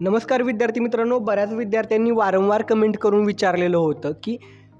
नमस्कार विद्यार्थी मित्रांनो बऱ्याच विद्यार्थ्यांनी वारंवार कमेंट करून विचारलेलं होतं की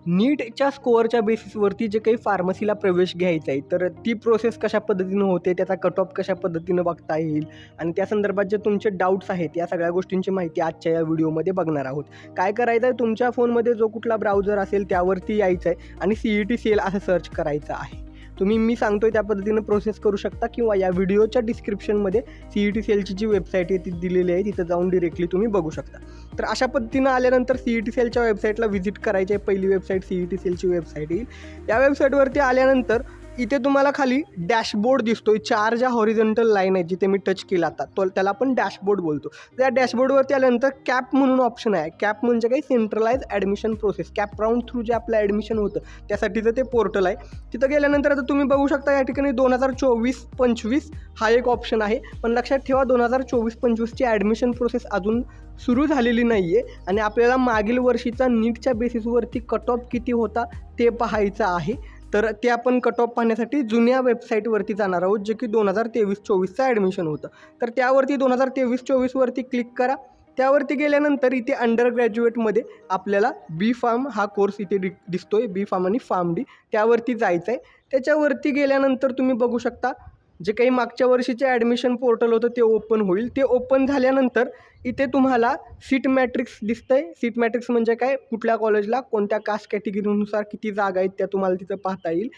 नीटच्या स्कोअरच्या बेसिसवरती जे काही फार्मसीला प्रवेश घ्यायचा आहे तर ती प्रोसेस कशा पद्धतीनं होते त्याचा कट ऑफ कशा पद्धतीनं बघता येईल? आणि त्या संदर्भात जे तुमचे डाऊट्स आहेत या सगळ्या गोष्टींची माहिती आजच्या या व्हिडिओमध्ये बघणार आहोत. काय करायचं आहे? तुमच्या फोनमध्ये जो कुठला ब्राउझर असेल त्यावरती यायचं आहे आणि सी ई टी सेल असं सर्च करायचं आहे. तुम्ही मी सांगतोय त्या पद्धतीनं प्रोसेस करू शकता किंवा या व्हिडिओच्या डिस्क्रिप्शनमध्ये सी ई टी सेलची जी वेबसाईट आहे ती दिलेली आहे. तिथं जाऊन डिरेक्टली तुम्ही बघू शकता. तर अशा पद्धतीनं आल्यानंतर सी ई टी सेलच्या वेबसाईटला व्हिजिट करायची आहे. पहिली वेबसाईट सी ई टी सेलची वेबसाईट येईल. या वेबसाईटवरती आल्यानंतर इथे तुम्हाला खाली डॅशबोर्ड दिसतोय. चार ज्या हॉरिझॉन्टल लाईन आहेत जिथे मी टच केला आता तो त्याला आपण डॅशबोर्ड बोलतो. त्या डॅशबोर्डवरती आल्यानंतर कॅप म्हणून ऑप्शन आहे. कॅप म्हणजे काही centralize admission process CAP round through जे आपलं ॲडमिशन होतं त्यासाठीचं ते पोर्टल आहे. तिथं गेल्यानंतर आता तुम्ही बघू शकता या ठिकाणी दोन हजार चोवीस पंचवीस हा एक ऑप्शन आहे. पण लक्षात ठेवा दोन हजार चोवीस पंचवीसची ॲडमिशन प्रोसेस अजून सुरू झालेली नाही आहे आणि आपल्याला मागील वर्षीचा नीटच्या बेसिसवरती कट ऑफ किती होता ते पाहायचं आहे. तर ते आपण कट ऑफ पाहण्यासाठी जुन्या वेबसाईटवरती जाणार आहोत जे की दोन हजार तेवीस चोवीसचं ॲडमिशन होतं. तर त्यावरती दोन हजार तेवीस चोवीसवरती क्लिक करा. त्यावरती गेल्यानंतर इथे अंडर ग्रॅज्युएटमध्ये आपल्याला बी फार्म हा कोर्स इथे डिक दिसतो आहे बी फार्म आणि फार्म डी त्यावरती जायचं आहे त्याच्यावरती गेल्यानंतर तुम्ही बघू शकता जे काही मागच्या वर्षीचे ॲडमिशन पोर्टल होतं ते ओपन होईल. ते ओपन झाल्यानंतर इथे तुम्हाला सीट मॅट्रिक्स दिसतं आहे सीट मॅट्रिक्स म्हणजे काय? कुठल्या कॉलेजला कोणत्या कास्ट कॅटेगरीनुसार किती जागा आहेत त्या तुम्हाला तिथं पाहता येईल.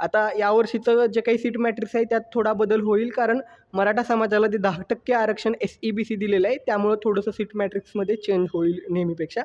आता यावर्षीचं जे काही सीट मॅट्रिक्स आहे त्यात थोडा बदल होईल कारण मराठा समाजाला ते दहा टक्के आरक्षण एस ई बी सी दिलेलं आहे. त्यामुळं थोडंसं सीट मॅट्रिक्समध्ये चेंज होईल नेहमीपेक्षा.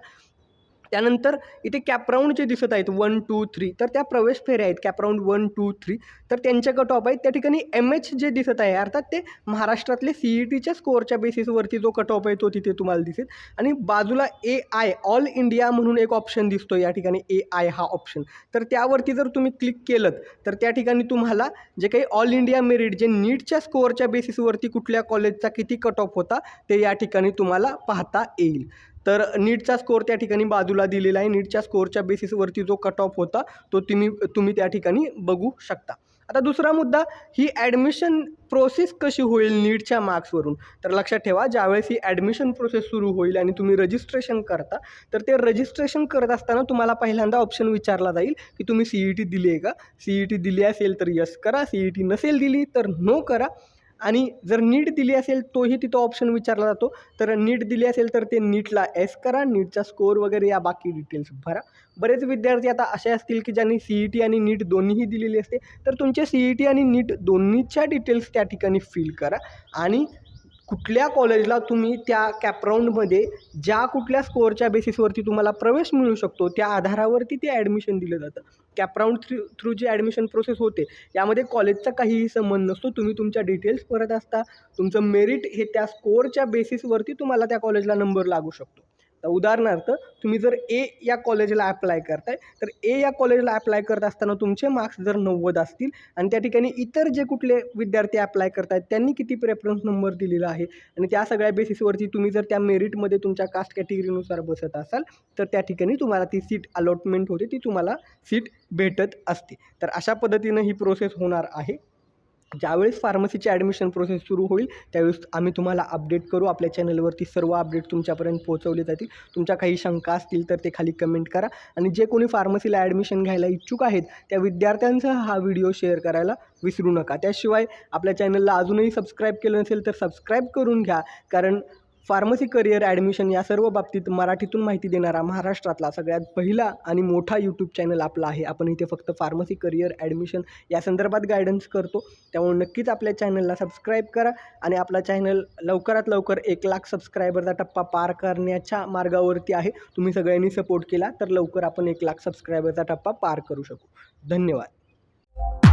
त्यानंतर इथे कॅपराऊंड जे दिसत आहेत वन टू थ्री तर त्या प्रवेश फेऱ्या आहेत. कॅपराऊंड वन टू थ्री तर त्यांच्या कट ऑफ आहेत. त्या ठिकाणी एम एच जे दिसत आहे अर्थात ते महाराष्ट्रातले सी ई टीच्या स्कोअरच्या बेसिसवरती जो कट ऑफ आहे तो तिथे तुम्हाला दिसेल. आणि बाजूला ए आय ऑल इंडिया म्हणून एक ऑप्शन दिसतो या ठिकाणी. ए आय हा ऑप्शन तर त्यावरती जर तुम्ही क्लिक केलं तर त्या ठिकाणी तुम्हाला जे काही ऑल इंडिया मेरिट जे नीटच्या स्कोअरच्या बेसिसवरती कुठल्या कॉलेजचा किती कट ऑफ होता ते या ठिकाणी तुम्हाला पाहता येईल. तर नीटचा स्कोअर त्या ठिकाणी बाजूला दिलेला आहे. नीटच्या स्कोअरच्या बेसिसवरती जो कट ऑफ होता तो तुम्ही तुम्ही त्या ठिकाणी बघू शकता. आता दुसरा मुद्दा ही ॲडमिशन प्रोसेस कशी होईल नीटच्या मार्क्सवरून तर लक्षात ठेवा ज्यावेळेस ही ॲडमिशन प्रोसेस सुरू होईल आणि तुम्ही रजिस्ट्रेशन करता तर ते रजिस्ट्रेशन करत असताना तुम्हाला पहिल्यांदा ऑप्शन विचारला जाईल की तुम्ही सी ई टी दिली आहे का? सी ई टी दिली असेल तर यस करा. सी ई टी नसेल दिली तर नो करा. आणि जर नीट दिली असेल तोही तिथं ऑप्शन विचारला जातो. तर नीट दिली असेल तर ते नीटला एस करा. नीटचा स्कोअर वगैरे या बाकी डिटेल्स भरा. बरेच विद्यार्थी आता असे असतील की ज्यांनी सी ई टी आणि नीट दोन्हीही दिलेली असते तर तुमचे सी ई टी आणि नीट दोन्हीच्या डिटेल्स त्या ठिकाणी फिल करा. आणि कुठल्या कॉलेजला तुम्ही त्या कॅपराऊंडमध्ये ज्या कुठल्या स्कोअरच्या बेसिसवरती तुम्हाला प्रवेश मिळू शकतो त्या आधारावरती ते ॲडमिशन दिलं जातं. कॅपराऊंड थ्रू थ्रू जी ॲडमिशन प्रोसेस होते यामध्ये कॉलेजचा काहीही संबंध नसतो. तुम्ही तुमच्या डिटेल्स भरत असता. तुमचं मेरिट हे त्या स्कोअरच्या बेसिसवरती तुम्हाला त्या कॉलेजला नंबर लागू शकतो. तर उदाहरणार्थ तुम्ही जर ए या कॉलेजला ॲप्लाय करताय तर ए या कॉलेजला ॲप्लाय करत असताना तुमचे मार्क्स जर नव्वद असतील आणि त्या ठिकाणी इतर जे कुठले विद्यार्थी ॲप्लाय करतायत त्यांनी किती प्रेफरन्स नंबर दिलेला आहे? आणि त्या सगळ्या बेसिसवरती तुम्ही जर त्या मेरिटमध्ये तुमच्या कास्ट कॅटेगरीनुसार बसत असाल तर त्या ठिकाणी तुम्हाला ती सीट अलॉटमेंट होते ती तुम्हाला सीट भेटत असते. तर अशा पद्धतीनं ही प्रोसेस होणार आहे. ज्यावेळेस फार्मसीची ॲडमिशन प्रोसेस सुरू होईल त्यावेळेस आम्ही तुम्हाला अपडेट करू. आपल्या चॅनलवरती सर्व अपडेट तुमच्यापर्यंत पोहोचवले जातील. तुमच्या काही शंका असतील तर ते खाली कमेंट करा. आणि जे कोणी फार्मसीला ॲडमिशन घ्यायला इच्छुक आहेत त्या विद्यार्थ्यांचा हा व्हिडिओ शेअर करायला विसरू नका. त्याशिवाय आपल्या चॅनलला अजूनही सबस्क्राईब केलं नसेल तर सबस्क्राईब करून घ्या. कारण फार्मसी करिअर ॲडमिशन या सर्व बाबतीत मराठीतून माहिती देणारा महाराष्ट्रातला सगळ्यात पहिला आणि मोठा यूट्यूब चॅनल आपला आहे. आपण इथे फक्त फार्मसी करिअर ॲडमिशन या संदर्भात गायडन्स करतो. त्यामुळे नक्कीच आपल्या चॅनलला सबस्क्राईब करा आणि आपला चॅनल लवकरात लवकर एक लाख सबस्क्रायबरचा टप्पा पार करण्याच्या मार्गावरती आहे. तुम्ही सगळ्यांनी सपोर्ट केला तर लवकर आपण एक लाख सबस्क्रायबरचा टप्पा पार करू शकू. धन्यवाद.